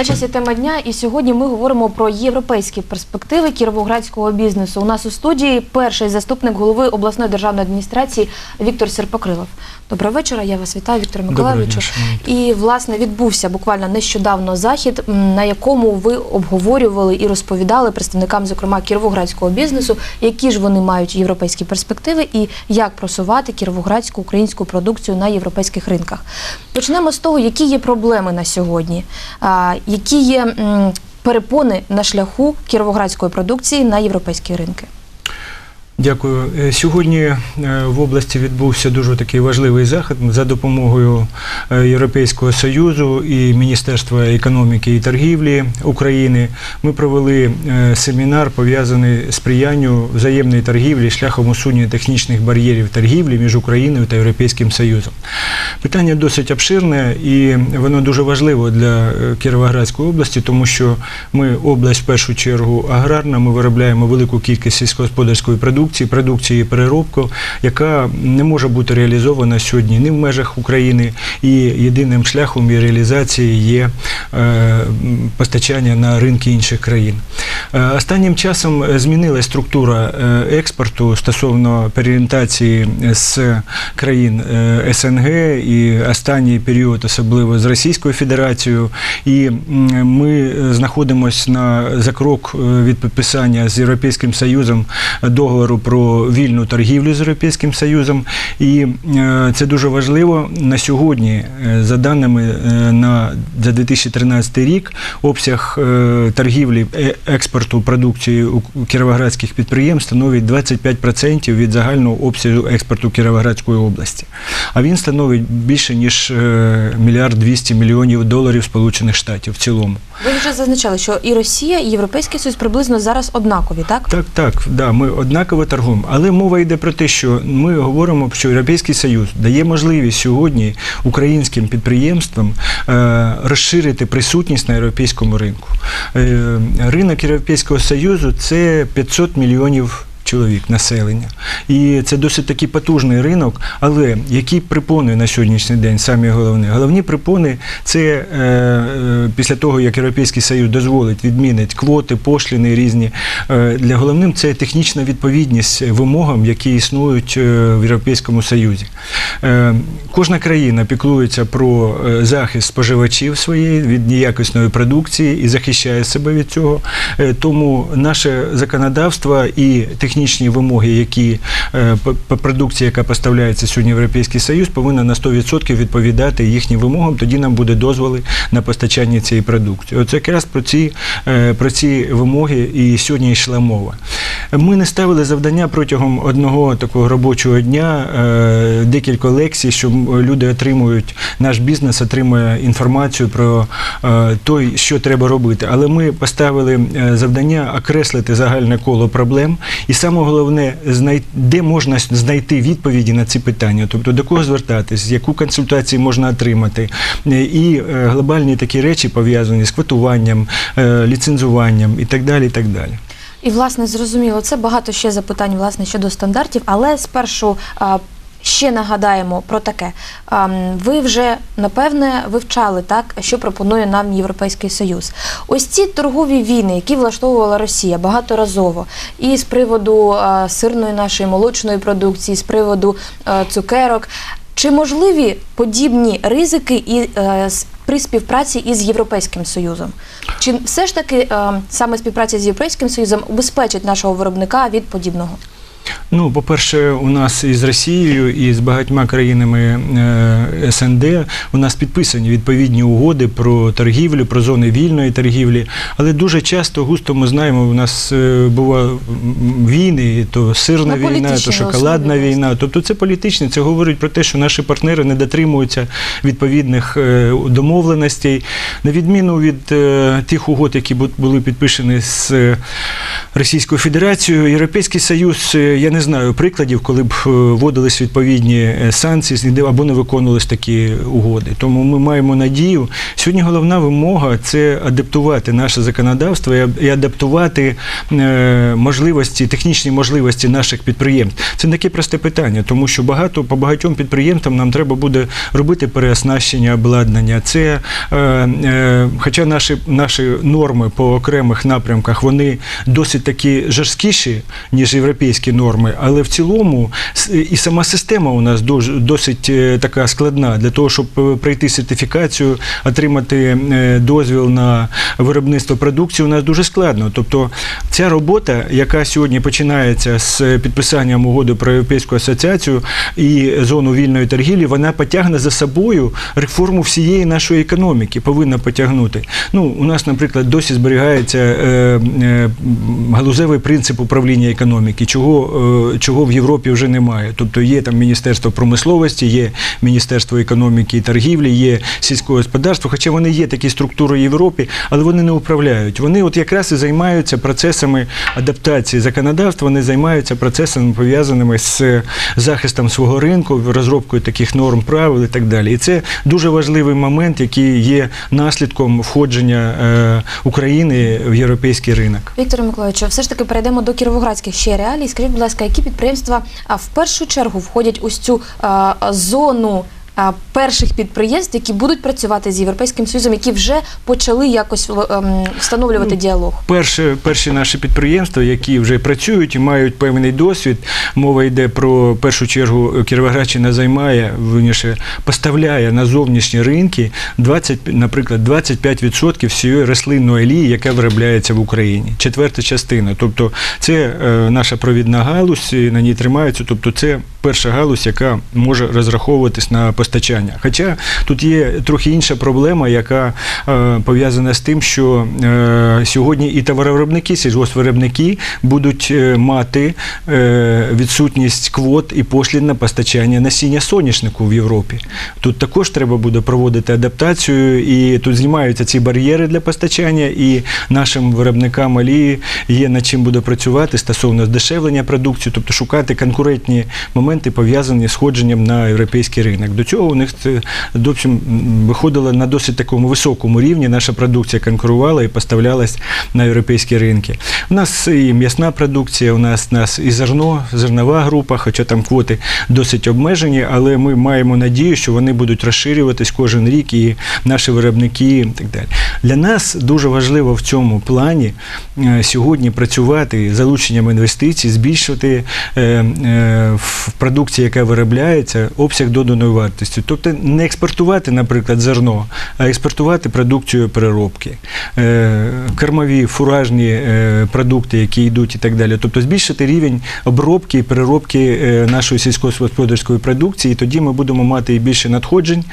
На часі тема дня, і сьогодні ми говоримо про європейські перспективи кіровоградського бізнесу. У нас у студії перший заступник голови обласної державної адміністрації Віктор Серпокрилов. Доброго вечора. Я вас вітаю, Віктор шановні. І власне відбувся буквально нещодавно захід, на якому ви обговорювали і розповідали представникам, зокрема кіровоградського бізнесу, які ж вони мають європейські перспективи і як просувати кіровоградську українську продукцію на європейських ринках. Почнемо з того, які є проблеми на сьогодні, які є перепони на шляху кіровоградської продукції на європейські ринки. Дякую. Е, Сьогодні е, в області відбувся дуже такий важливий захід за допомогою е, Європейського Союзу і Міністерства економіки і торгівлі України. Ми провели семінар, пов'язаний з сприянню взаємної торгівлі шляхом усунення технічних бар'єрів торгівлі між Україною та Європейським Союзом. Питання досить обширне і воно дуже важливо для Кіровоградської області, тому що ми область в першу чергу аграрна, ми виробляємо велику кількість сільськогосподарської продукції, продукції переробку, яка не може бути реалізована сьогодні ні в межах України, і єдиним шляхом її реалізації є е, постачання на ринки інших країн. Е, Останнім часом е, змінилася структура е, експорту стосовно переорієнтації з країн СНГ і останній період, особливо з Російською Федерацією. І ми знаходимося на за крок від підписання з Європейським Союзом договору про вільну торгівлю з Європейським Союзом. І це дуже важливо на сьогодні. За даними на за 2013 рік, обсяг торгівлі е, експорту продукції у кіровоградських підприємств становить 25% від загального обсягу експорту Кіровоградської області. А він становить більше ніж е, мільярд 200 мільйонів доларів Сполучених Штатів в цілому. Ви вже зазначали, що і Росія, і Європейський Союз приблизно зараз однакові, так? Так, так, да, ми однаково торгуємо. Але мова йде про те, що ми говоримо, що Європейський Союз дає можливість сьогодні українським підприємствам е, розширити присутність на європейському ринку. Е, ринок Європейського Союзу це 500 мільйонів. Чоловік населення, і це досить такий потужний ринок. Але які припони на сьогоднішній день самі головні? Головні припони це е, е, після того, як Європейський Союз дозволить відмінить квоти, пошліни різні. Е, для головним це технічна відповідність вимогам, які існують е, в Європейському Союзі. Е, кожна країна піклується про е, захист споживачів своєї від неякісної продукції і захищає себе від цього. Е, тому наше законодавство і технічні вимоги, які продукція, по- по яка поставляється сьогодні в Європейський Союз, повинна на 100% відповідати їхнім вимогам. Тоді нам буде дозволи на постачання цієї продукції. Оце якраз про ці, е, про ці вимоги і сьогодні йшла мова. Ми не ставили завдання протягом одного такого робочого дня, е, декілька лекцій, що люди отримують, наш бізнес отримує інформацію про е, той, що треба робити. Але ми поставили е, завдання окреслити загальне коло проблем, і саме головне, де можна знайти відповіді на ці питання, тобто до кого звертатись, яку консультацію можна отримати, і глобальні такі речі пов'язані з квотуванням, ліцензуванням і так далі. І так далі. І власне зрозуміло, це багато ще запитань власне щодо стандартів, але спершу. Ще нагадаємо про таке. Ви вже напевне вивчали так, що пропонує нам Європейський Союз. Ось ці торгові війни, які влаштовувала Росія багаторазово, і з приводу сирної нашої молочної продукції, з приводу цукерок. Чи можливі подібні ризики і е, з- при співпраці із Європейським Союзом? Чи все ж таки е, саме співпраця з Європейським Союзом убезпечить нашого виробника від подібного? Ну, по-перше, у нас із Росією і з багатьма країнами е, СНД у нас підписані відповідні угоди про торгівлю, про зони вільної торгівлі. Але дуже часто густо ми знаємо, у нас е, війни, то сирна На війна, то шоколадна основі, війна. Тобто це політичне, це говорить про те, що наші партнери не дотримуються відповідних е, домовленостей. На відміну від е, тих угод, які бу- були підписані з Російською Федерацією, Європейський Союз, я не знаю прикладів, коли б е, вводились відповідні е, санкції або не виконувались такі угоди. Тому ми маємо надію. Сьогодні головна вимога це адаптувати наше законодавство і адаптувати е, можливості, технічні можливості наших підприємств. Це не таке просте питання, тому що багато по багатьом підприємствам нам треба буде робити переоснащення обладнання. Це хоча наші, наші норми по окремих напрямках вони досить такі жорсткіші, ніж європейські норми, але в цілому і сама система у нас досить е, така складна для того, щоб е, пройти сертифікацію, отримати е, дозвіл на виробництво продукції, у нас дуже складно. Тобто ця робота, яка сьогодні починається з підписанням угоди про європейську асоціацію і зону вільної торгівлі, вона потягне за собою реформу всієї нашої економіки, повинна потягнути. Ну, у нас, наприклад, досі зберігається галузевий принцип управління економіки, чого, е, чого в Європі вже немає. Тобто є там Міністерство промисловості, є Міністерство економіки і торгівлі, є сільського господарства, хоча вони є такі структури в Європі, але вони не управляють. Вони от якраз і займаються процесами адаптації законодавства, вони займаються процесами пов'язаними з захистом свого ринку, розробкою таких норм, правил і так далі. І це дуже важливий момент, який є наслідком входження е, України в європейський ринок. Віктор Миколаївич, все ж таки перейдемо до кіровоградських ще реалій. Скажіть, будь ласка, які підприємства в першу чергу входять у цю зону перших підприємств, які будуть працювати з Європейським Союзом, які вже почали якось ем, встановлювати діалог? Перші, перші наші підприємства, які вже працюють і мають певний досвід. Мова йде про першу чергу Кіровоградщина займає, вірніше, поставляє на зовнішні ринки 20, наприклад, 25% всієї рослинної олії, яка виробляється в Україні. Четверта частина. Тобто це е, наша провідна галузь, на ній тримаються. Тобто це перша галузь, яка може розраховуватись на постачання. Хоча тут є трохи інша проблема, яка е, пов'язана з тим, що е, сьогодні і товаровиробники, сільгоспвиробники будуть е, мати е, відсутність квот і пошлін на постачання насіння соняшнику в Європі. Тут також треба буде проводити адаптацію, і тут знімаються ці бар'єри для постачання, і нашим виробникам олії є над чим буде працювати стосовно здешевлення продукції, тобто шукати конкурентні моменти, пов'язані з ходженням на європейський ринок. До цього у них це зовсім м, виходило на досить такому високому рівні. Наша продукція конкурувала і поставлялась на європейські ринки. У нас і м'ясна продукція, у нас, у нас і зерно, зернова група, хоча там квоти досить обмежені, але ми маємо надію, що вони будуть розширюватись кожен рік, і наші виробники і так далі. Для нас дуже важливо в цьому плані е, сьогодні працювати з залученням інвестицій, збільшувати е, е, в продукції, яка виробляється, обсяг доданої вартості. Тобто не експортувати, наприклад, зерно, а експортувати продукцію переробки, е, кормові, фуражні е, продукти, які йдуть і так далі. Тобто збільшити рівень обробки і переробки е, нашої сільськогосподарської продукції, і тоді ми будемо мати і більше надходжень,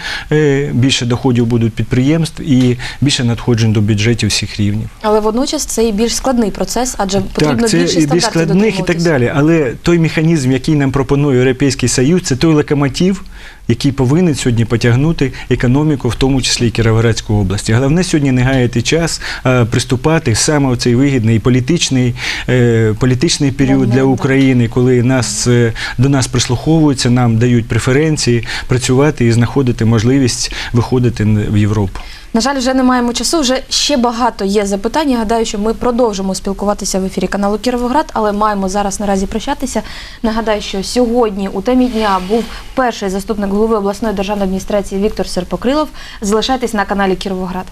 більше доходів будуть підприємств і більше надходжень до бюджетів всіх рівнів. Але водночас це і більш складний процес, адже потрібно так, це більше і більш складних і так далі. Але той механізм, який нам пропонує Європейський Союз, це той локомотив, який повинен сьогодні потягнути економіку, в тому числі і Кіровоградської області. Головне сьогодні не гаяти час, а приступати саме в цей вигідний політичний, е, політичний період для. України, коли нас е, до нас прислуховуються, нам дають преференції працювати і знаходити можливість виходити в Європу. На жаль, вже не маємо часу. Вже ще багато є запитань. Я гадаю, що ми продовжимо спілкуватися в ефірі каналу Кіровоград, але маємо зараз наразі прощатися. Нагадаю, що сьогодні у темі дня був перший заступник голови обласної державної адміністрації Віктор Серпокрилов. Залишайтесь на каналі Кіровоград.